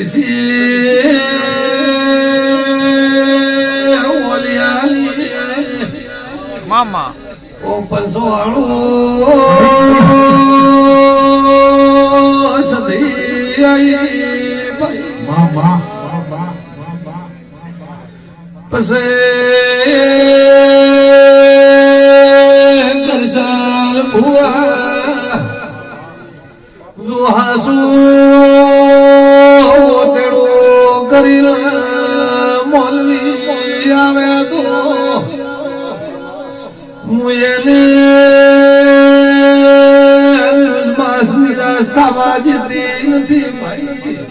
eles નિરાશ થવા જતી નથી ભાઈ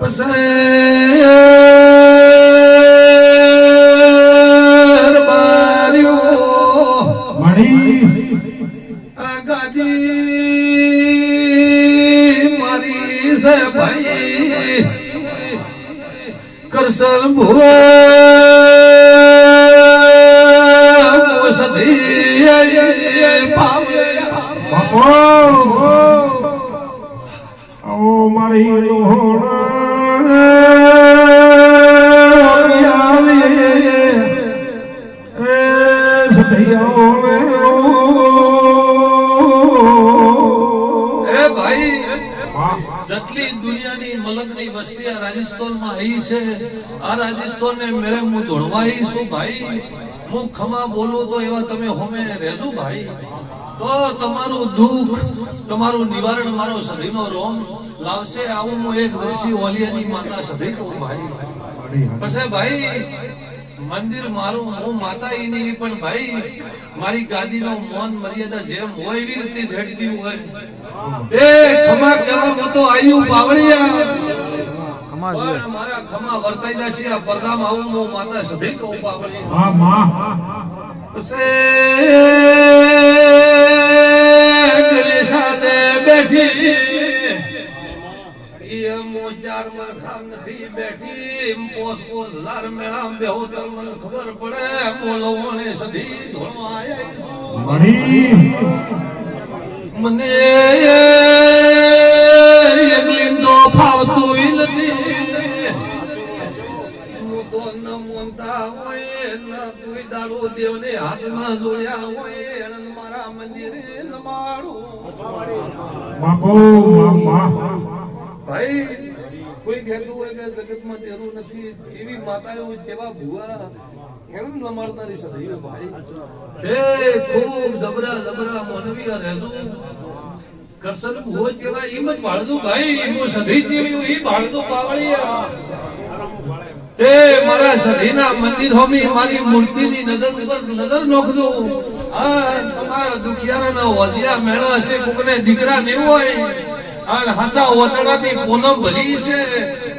Pasa આ રાજસ્થાનને મેળે હું ધોળવા આવી છું ભાઈ. હું ખમા બોલું તો એવા તમે હોમે રહેજો ભાઈ. તો તમારું દુઃખ, તમારું નિવારણ મારો સધીનો રોમ લાવશે. આવું હું એક દર્શી ઓલિયાની માતા સધી કહું ભાઈ. પછી ભાઈ, મંદિર મારું, હું માતા ઈ નહીં પણ ભાઈ. મારી ગાદીનો મોન મર્યાદા જેમ હોય એવી રીતે ઝડતી હોય. તે ખમા કરવા તો આયુ પાવળિયા કમા જોઈએ મારા ખમા વર્તાઈ જશે આ પડદામાં આવું હું માતા સધી કો પાવળિયા હા માં. સાથે બેઠી. એ માં ખામ નથી બેઠી. પોસ પોસ લાર મેળા બેહો તરમલ ખબર પડે બોલો ને સધી ધોળવા આયા મણી મને ન હોય ન કોઈ દાડો દેવને હાથ ના જોડ્યા હોય અને મારા મંદિરે માં ભાઈ કોઈ કહેતું હોય કે જગતમાં તેરું નથી જેવી માતાઓ જેવા ભુવા કેમ નમાડનારી સદૈવ ભાઈ? હે ખૂબ જબરા જબરા મોનવીરા રહેજો. કરશન ભુવો જેવા એમ જ ભાળજો ભાઈ હું સધી જેવી એ ભાળજો પાવળિયા. તે મારા સધીના મંદિર હોમી મારી મૂર્તિની નજર ઉપર નજર નોખજો. આ તમારા દુખિયારાના વજિયા મેળા છે, કોકને દીકરા નહીં હોય, અને હસા ઓતડાથી પૂનમ ભરી છે,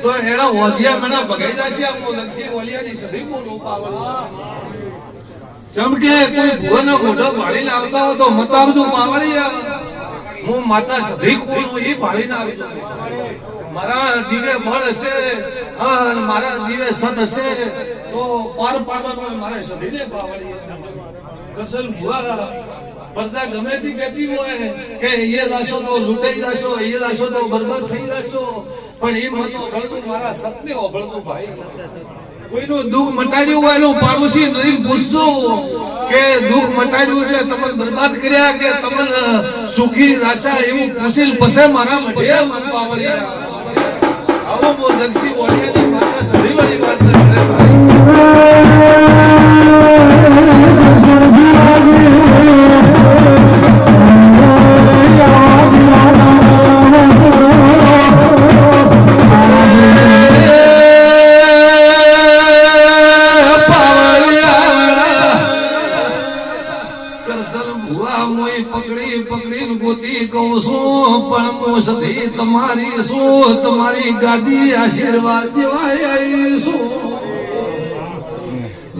તો એના વજિયા મેળા ભગાઈ જશે આ લક્ષી ઓલિયાની સધી બોલું પાવળિયા ચમકે કોઈ ભુવન ગોઢો ભાળી આવતા હો તો મત આવજો પાવળિયા હું માતા સધી કોણ એ ભાળી ના આવી. મારા દીવે બળ હશે મારા દીવે સદ હશે તો પાર પાડવાનો મારે સધીને પાવડી કસલ ભુવા પ્રજા ગમે તે કહેતી હોય કે એ લાશો તો લૂંટાઈ જશો, એ લાશો તો બરબાદ થઈ જશો, પણ એ મને ગળતું મારા સત્ય ઓભળતું ભાઈ. કોઈનું દુઃખ મટાડ્યું હોય એનું પાડોશી નહીં પૂછજો કે દુઃખ મટાડ્યું એટલે તમને બરબાદ કર્યા કે તમને સુખી, રાશા એવું પૂછીલ પછી મારા મઢે મારા આવો બો દક્ષી ઓળિયાની માતા સદીવાળી વાત કરે સધી તમારી શું તમારી ગાદી આશીર્વાદ દેવાય આવીશું.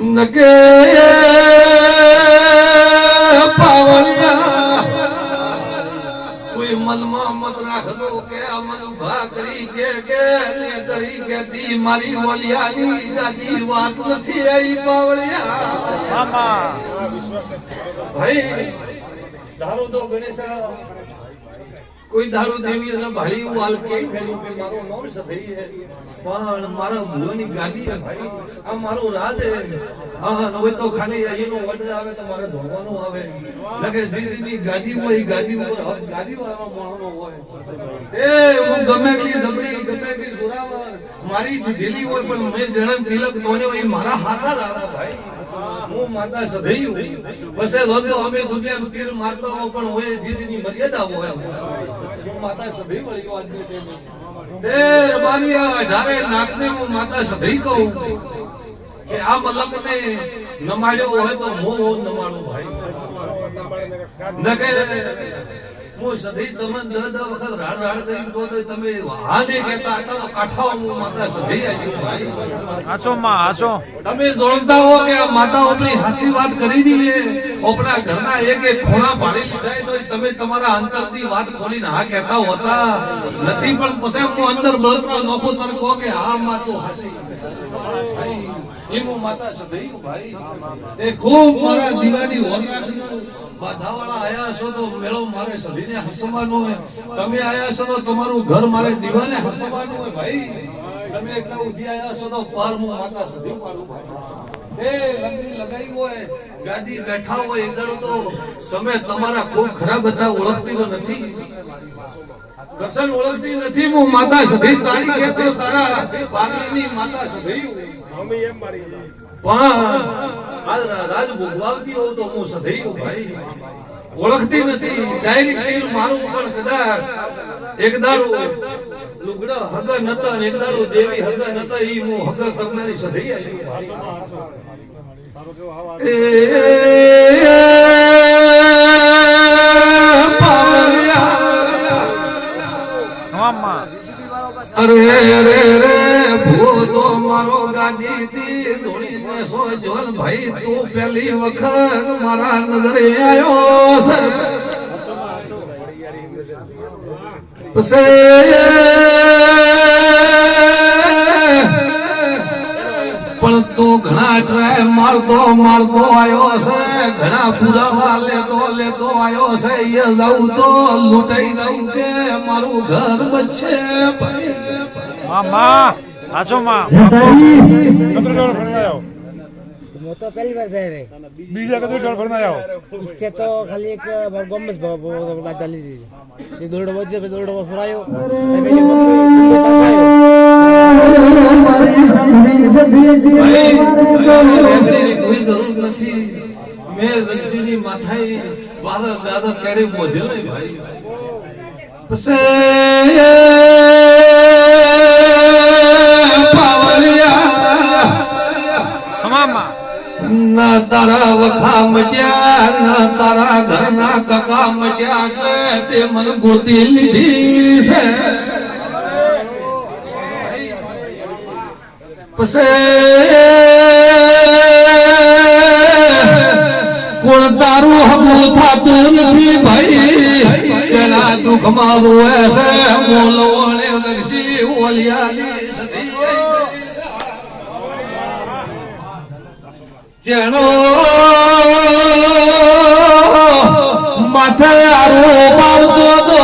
નકે પાવળિયા કોઈ મનમાં મત રાખજો કે અમલ ઊભા કરી કે કે ને કરી કે તી મારી ઓલિયાની દાદી વાત નથી આવી પાવળિયા મામા ભાઈ ધારો તો ગણેશ કોઈ દારૂ દેવી હશે ભાઈ વાલ કે ફેરું કે મારો નામ સધરી હે પણ મારા ભૂવાની ગાદી હે ભાઈ, આ મારો રાજ હે હા હવે તો ખાલી એનો ઓર્ડર આવે તો મારે ધોવાનો આવે. લગે શ્રીજીની ગાદી હોય ગાદી ઉપર ગાદી વાળાનો માણનો હોય. એ, હું ગમે એટલી જબરી, ગમે એટલી જોરાવર. મારી ઢીલી હોય, પણ મેં જણમ તિલક તોને હોય મારા હાસા દાદા ભાઈ. હું માતા સધૈયું બસે ધોતો અમે દુનિયાનું તીર મારતો હો પણ હોય જીતની મર્યાદા હોય હું માતા સધઈ વળી આજની. તે રબારિયા ધારે નાકને હું માતા સધૈ કહું. કે આ મલકને નમાડ્યો હોય તો હું નમાડું ભાઈ. ન કે હું સધી તમે દસ દસ વખત રાડ રાડ કરી કહો તો તમે હા કહેતા હતા તો કાઠાઓ હું માતા સધી આવી હાસો માં હાસો. તમે જોણતા હો કે આ માતા આપણી હાસી વાત કરી દીધી આપણા ઘરના એક એક ખૂણા પાડી લીધા તો તમે તમારા અંતરથી વાત ખોલીને હા કહેતા હોતા. નથી પણ પછી હું અંદર બળતરા નોખો તર કહો કે હા માં તો હાસી. ભાઈ, એ માતા સધી ભાઈ. તે ખૂબ મારા દીવાની હોરનાથનું બાધાવાળા આયા મારે સધીને તમે આયા છો તો તમારું ઘર મારે દીવાને હસવાનું હોય ભાઈ. તમે એટલા ઉધી આયા છો તો પાર હું માતા સધી પાડું ભાઈ. લગાઈ હોય, ગાદી બેઠા હોય તો સમય તમારા ખૂબ ખરાબ હતા, ઓળખતી નથી. કસન ઓળખતી નથી માતા સધી. પણ રાજ ભોગવાવતી હોઉં તો હું સધૈયું ભાઈ. ઓળખતી નથી ડાયરેક્ટ તીર મારું પણ કદાચ એક દાડો લુગડા હગ નતા એક દાડો દેવી હગ નતા ઈ હું હગ કરનારી સધઈ આવી એ અરે રે રે ભૂતો મારો ગાજી થી ધોળી સો જોલ ભાઈ તું પહેલી વખત મારા નજરે આવ્યો છે પણ તું ઘણા ટ્રાય મારતો મારતો આવ્યો છે ઘણા પુરાવા લેતો લેતો આવ્યો છે એ જવું તો લૂંટાઈ જવું કે મારું ઘર બચશે મામા હાસો માં હું તો પહેલી વાર જાય રે. બીજા કદું જળ ભરના આવ્યો ઉસકે તો ખાલી એક મારો ગમ જ વાત ચાલી દી એ દોરડો બજે પછી દોરડો ફરાયો મારી સંધી સધી ભાઈ, મારે કોઈ જરૂર નથી. મેં દક્ષિણી માથાઈ બાદા દાદા કેડે મોજે લઈ ભાઈ. પછી પાવલિયા. મામા ના તારા વખા મચ્યા ના તારા ઘરના કકા મચ્યા એટલે તે મન ગોતી લીધી છે. કોણ તારું હબું થાતું નથી ભાઈ? ચણા દુઃખ મારું હશે બોલો ને દક્ષી ઓલિયાની સદી જેનો માથે આરો પાવતો તો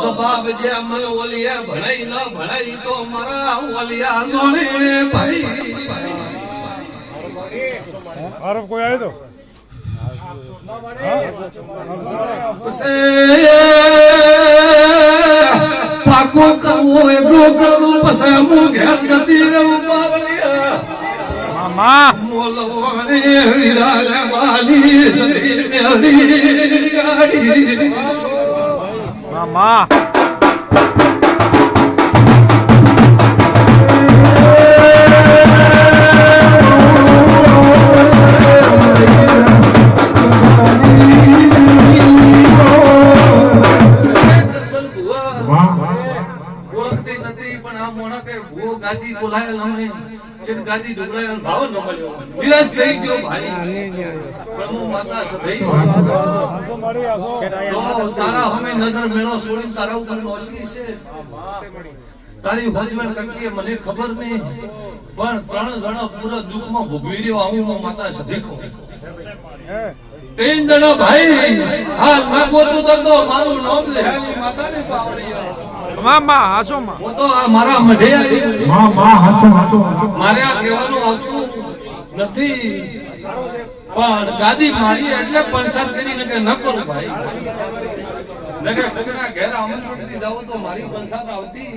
સ્વભાવ જે અમલ ઓલિયા ભણાઈ ન ભણાઈ તો મારા ઓલિયા જોડે ભાઈ આરોપ કોઈ આવ્યો તો? પાકો કરવો એટલો કરવું પછી હું ઘેર જતી રહું મામા મોલવાને નથી પણ આ મોણા કે ભૂવો ગાદી બોલાયેલ અમે. ચિત ગાદી ઢોકળાયેલ ભાવ ન મળ્યો. નિરાશ થઈ ગયો ભાઈ. પ્રભુ માતા આસો તો તારા અમે નજર મેળો છોડી તારા ઉપર નોસી છે. તારી હોજવેણ કંકીએ મને ખબર નહીં. પણ ત્રણ જણા પૂરા દુઃખમાં ભોગવી રહ્યો આવું હું માતા સધીખો ત્રણ જણા ભાઈ હાલ ના ગોતું તો મારું નામ લે. માતાની પાવડી મામા હાસો માં. હું તો આ મારા મઢે આવી માં માં હાચો હાચો હાચો મારે આ કહેવાનું આવતું નથી પણ ગાદી મારી એટલે પંચાયત કરીને કે ન કરું ભાઈ. નકે કોકના ઘેર આમંત્રણ જાવ તો મારી પંચાયત આવતી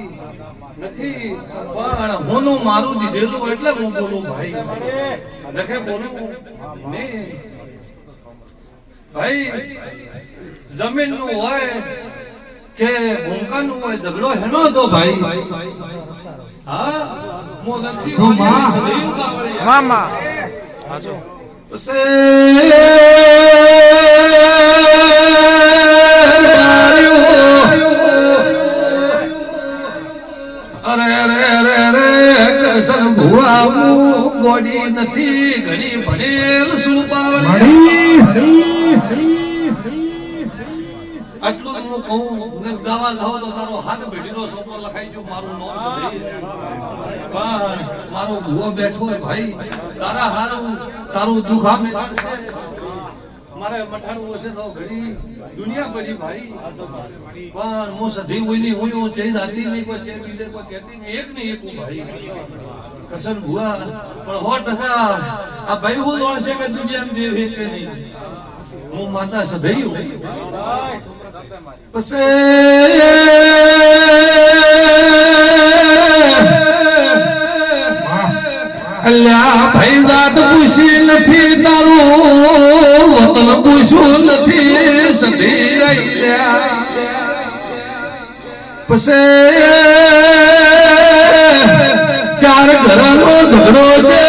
નથી પણ હોનું મારું દીધેલું એટલે હું બોલું ભાઈ. નખે બોલું નહીં. ભાઈ જમીનનું હોય કે ભૂંકા નું હોય ઝઘડો હેનો તો ભાઈ. હા હું નથી મામા અરે અરે અરે અરે હું ગોડી નથી. ઘણી ભણેલ સુપાવળી આટલું હું કહું, ને ગાવા તો તારો હાથ ભેટીનો છોકરો લખાઈ ગયો મારું મારો ભુવો બેઠો ભાઈ, તારા હારું, તારું દુઃખ મારે મઠાડવું હશે તો દુનિયા ભરી ભાઈ. પણ હું સધી હોય ચેન હતી નહીં, કોઈ ચેન બીજે કોઈ કહેતી નહીં, એક નહીં એક ભાઈ. કસન ભુવા, પણ હો ટકા આ ભાઈ હું જાણશે કે દેવ એક કે નહીં? હું માતા સધઈ પછી ભાઈ જાત પૂછી નથી તારું, વતન પૂછ્યું નથી સધી પછી ચાર ઘરનો ઝઘડો જેવો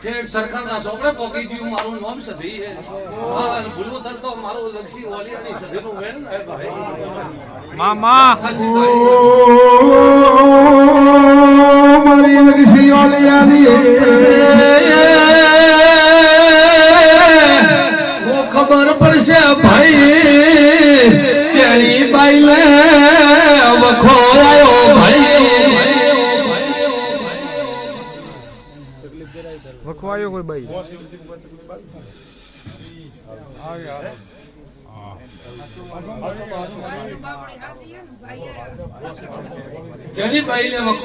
ઠેડ સરકારના સોપડે પોકી ગયું મારું નામ સધી હે. અને ભૂલવું તર તો મારું લક્ષી ઓલિયાની સધીનું મેન હે ભાઈ. મામા. મારી અગસી ઓલિયાની હું ખબર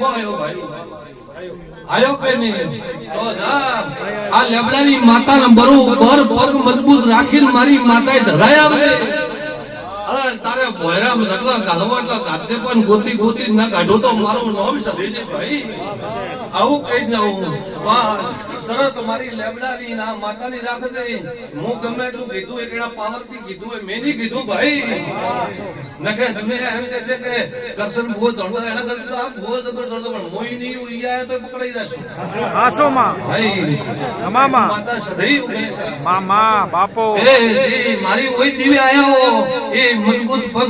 આવ્યો ભાઈ. જા. આ લેબડાની માતાને બરોબર પગ મજબૂત રાખીને મારી માતાએ ધરાય આવે તારે ભોયરામ એટલા ગાલવા એટલા ગાતે પણ ગોતી ગોતી ના કાઢો તો મારું નામ સદી છે ભાઈ. આવું કઈ જ હું વાહ શરત મારી લેબડાની ના માતાની રાખજે હું ગમે એટલું કીધું એક એના પાવરથી કીધું એ મેં નહીં કીધું ભાઈ. નકે તમે એમ કહે છે કે કરશન ભૂવો દોડતો એના કરતા તો આ ભૂવો જબર દોડતો પણ મોઈ નહીં ઉઈ તો પકડાઈ જશે. હાસો ભાઈ મામા માતા સધઈ મામા બાપો. એ જે મારી ઓય દીવે આયો એ મજબૂત પગ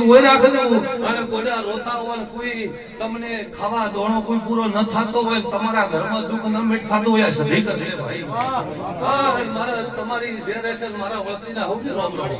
અને રોતા હોય કોઈ તમને ખાવા દોણો કોઈ પૂરો ન થતો હોય તમારા ઘરમાં દુઃખ ન મેટ થતું હોય આ કરશે ભાઈ. હા, મારા તમારી જે રહેશે મારા વળતીના હું રામ રામ.